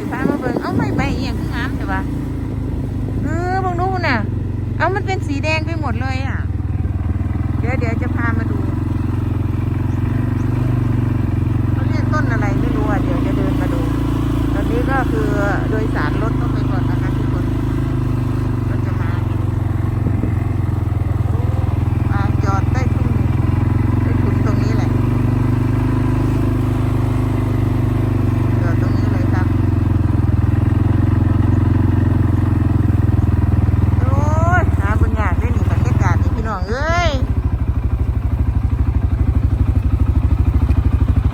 สิพามาเบิ่งเอ้าไม่ใบเอียงคืองามใช่ปะเออเบางดูน่ะ เอ้ามันเป็นสีแดงไปหมดเลยอะ เดี๋ยวเดี๋ยวจะพามาดูเขาเรียกต้นอะไรไม่รู้อะ เดี๋ยวจะเดินมาดู ตอนนี้ก็คือโดยสารรถต้องไปก่อนนะคะทุกคน ก็จะมามาจอดใต้ทุ่งใต้ถุนตรงนี้แหละ จอดตรงนี้เลยครับ โอ้ยหาบนยากได้หนิบรรยากาศนี่พี่น้องเอ้ย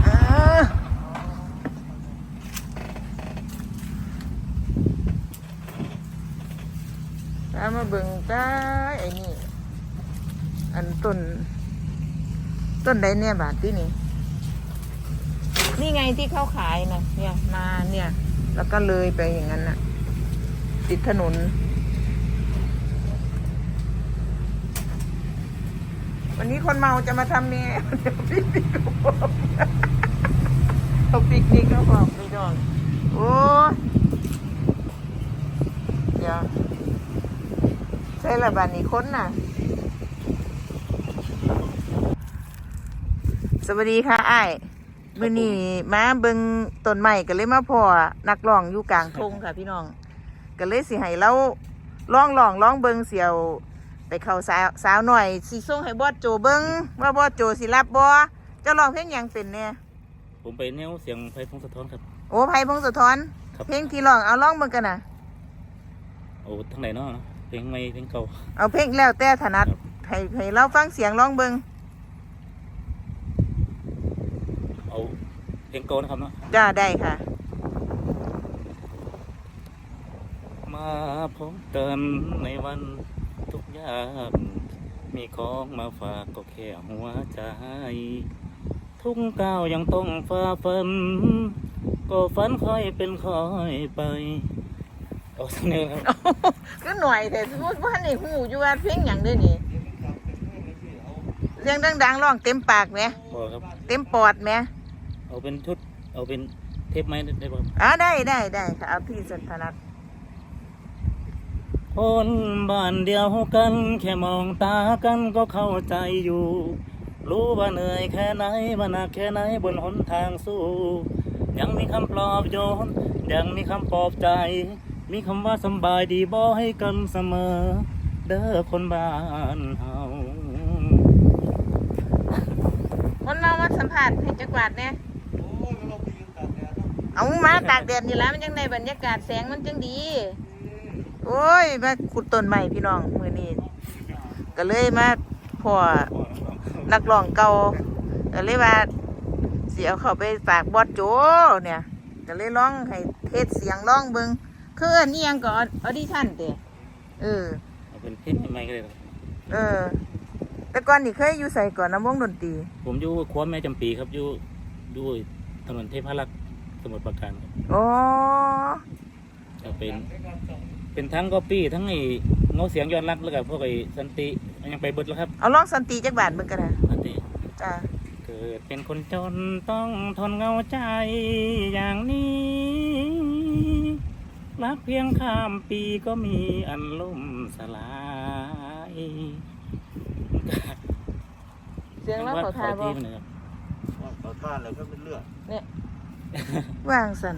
เออ ตามมาเบิ่งจ้าไอ้นี่ อัน ต้น ต้นใดเนี่ยบาทที่นี่ นี่ไงที่เขาขายนะเนี่ยมาเนี่ย แล้วก็เลยไปอย่างนั้นน่ะ ติดถนน วันนี้คนเมาจะมาทำเนี่ยเดี๋ยวปิกนิกเขาบอกเขาปิกนิกเขาบอกพี่น้องโอ้ยเดี๋ยวใช่ละบานนี้ค้นน่ะ สวัสดีค่ะอ้ายมื้อนี้มาเบิ่งต้นไม้ก็เลยมาพ่อนักร้องอยู่กลางทงค่ะ พี่น้อง ก็เลยสิให้เราร้องร้องร้องเบิ่งเสียว ไปเข้าสาวสาวหน่อยสิส่งให้บอสโจเบิ่งว่าบอสโจสิรับบ่เจ้าร้องเพลงหยังเป็นเนี่ยผมไปแนวเสียงไฟพงสะท้อนครับ โอ้ไผพงศธรครับ เพลงที่ร้องเอาร้องเบิ่งกันน่ะ โอ้ทั้งไหนเนาะเพลงไม่เพลงเก่า เอาเพลงแล้วแต่ถนัดให้ให้เราฟังเสียงร้องเบิ่ง เอาเพลงเก่านะครับเนาะจ้าได้ค่ะ มาพบกันในวันทุกข์ยากมีของมาฝากก็แค่หัวใจ ทุกก้าวยังต้องฝ่าฟัน ก็ฝันค่อยเป็นค่อยไปเอาสักนิดครับก็หน่อยแต่สมมติว่านี่หูอยู่ว่าเพลงหยังเด้อนี่เสียงดังๆร้องเต็มปากไหมบอกครับ เต็มปอดไหม เอาเป็นชุด เอาเป็นเทปไม้ได้ป่ะอ่าได้ได้ได้ค่ะเอาที่สันถนัดคนบ้านเดียวกัน แค่มองตากันก็เข้าใจอยู่ รู้ว่าเหนื่อยแค่ไหนว่าหนักแค่ไหนบนหนทางสู้ ยังมีคำปลอบโยน ยังมีคำปลอบใจ มีคำว่าสำบายดีบ่ให้กันเสมอ เด้อคนบ้านเฮาคนเรามาสัมผัสให้จักรวาดเนี่ย เอามาตากแดดนี่แล้วมันจังในบรรยากาศแสงมันจังดี โอ้ยมาขุดต้นใหม่พี่น้องมือนี้ก็เลยมาพ่อนักร้องเก่าก็เลยว่าเสียเขาไปฝากบอสโจเนี่ยก็เลยร้องให้เทศเสียงร้องเบิงคืออันนี้ยังก็ออดิชั่นเตะเออเอาเป็นเพลงใหม่ๆก็เลยครับเออ แต่ก่อนนี่เคยอยู่ใส่ก่อนน้ำวงดนตรี ผมอยู่คว้าแม่จำปีครับอยู่อยู่ถนนเทพารักษ์ส มุทรปราการครับอ๋อจะเป็น เป็นทั้งก๊อปปี้ทั้งไอ้เงาเสียงย้อนรักแล้วก็พวกไอ้สันติยังไปเบิดแล้วครับเอาร้องสันติจักบาทเบิ่งกันนะสันติจ้าเกิดเป็นคนจนต้องทนเงาใจอย่างนี้รักเพียงข้ามปีก็มีอันล่มสลายเสียงแล้วเขาทาบ่ที่มันนะครับต่อต้านแล้วก็เป็นเลือดเนี่ย ว่างสัน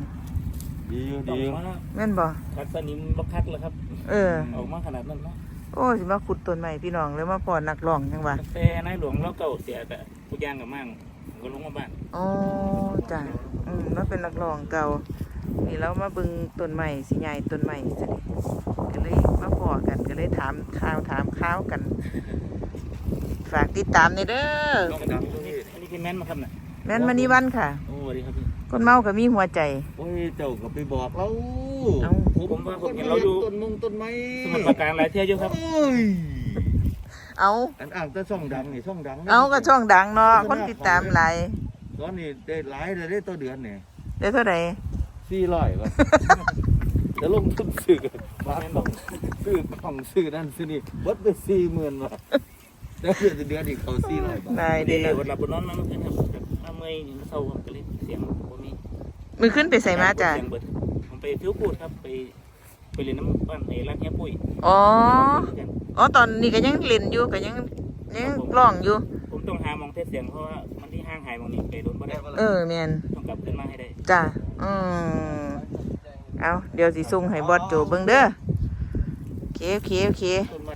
ดีอยู่ต้อดีงอยู่มาแม่นบ่คัดสนิมบักคัดแล้วครับ เออออกมาขนาดนั้นเนาะโอ้สิมาขุดต้นใหม่พี่น้องเลยมาพอนักร้องจังหวะกาแฟนายหลวงแล้วเก่าเสียแต่ทุกอย่างกับมั่งผมก็ลงมาบ้านอ๋อจ้ะอืมมาเป็นนักร้องเก่านี่แล้วมาเบิ่งต้นใหม่สิใหญ่ต้นใหม่ซะดิก็เลยมาพอกันก็เลยถามข่าวถามข่าวกัน ฝากติดตามในเด้อลองดังนี่อันนี้คือแม่นมาครับน่ะแม่นมานี่วันค่ะโอ้สวัสดีครับพี่ คนเมาก็มีหัวใจ โอ้ยเจ้าก็ไปบอกเราเอ้า ผมว่าผมเห็นเราอยู่ ต้นมงต้นไม้สมุทรปราการหลายเที่ยวอยู่ครับ โอ้ยเอาอันอ่างแต่ช่องดังนี่ช่องดังนะเอาก็ช่องดังเนาะคนติดตามหลายตอนนี้ได้หลายเลยได้ตัวเดือนเนี่ยได้เท่าไหร่สี่ร้อยว่ะจะลงทุนซื้อบ้านต้องซื้อกล่องซื้อนั่นซื้อนี่เบิดไปสี่หมื่นว่ะแล้วเดือนเดือนอีกเขาสี่ร้อยบาทนายดีเด้อวันหลับบนนอนมาเมื่อคืนครับมาเมื่อยมาเศร้าครับก็เลยเสียงบ่ มีมือขึ้นไปใส่มาจ้ะเสียงเบิดผมไปฟิวพูดครับไปไปเรียนน้ำบ้านไอ้ร้านเฮียปุ้ยอ๋ออ๋อตอนนี้ก็ยังเล่นอยู่ก็ยังยังร้องอยู่ ผมต้องหามองเทศเสียงเพราะว่ามันที่ห้างหายมองนี้ไปโดนบ่ได้เออแมนต้องกลับขึ้นมาให้ได้จ้ะอืมเอาเดี๋ยวสิส่งให้บอสโจเบิ่งเด้อโอเคโอเคโอเคต้นไม้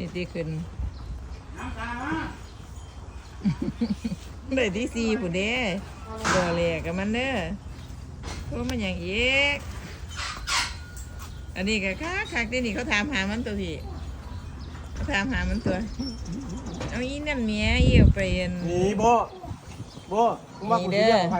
นี่ตีขึ้น ได้ที่สี่ผู้เด้ดอแหลกกับมันเด้อโทรมันอย่างเอกอันนี้ก็คักคักที่นี่เขาถามหามันตัวพี่เขาถามหามันตัว เอาอีนั่นเมียเอี่ยวไปอันหนีโบโบมึงมากูหนีที่เด้อเรื่องใคร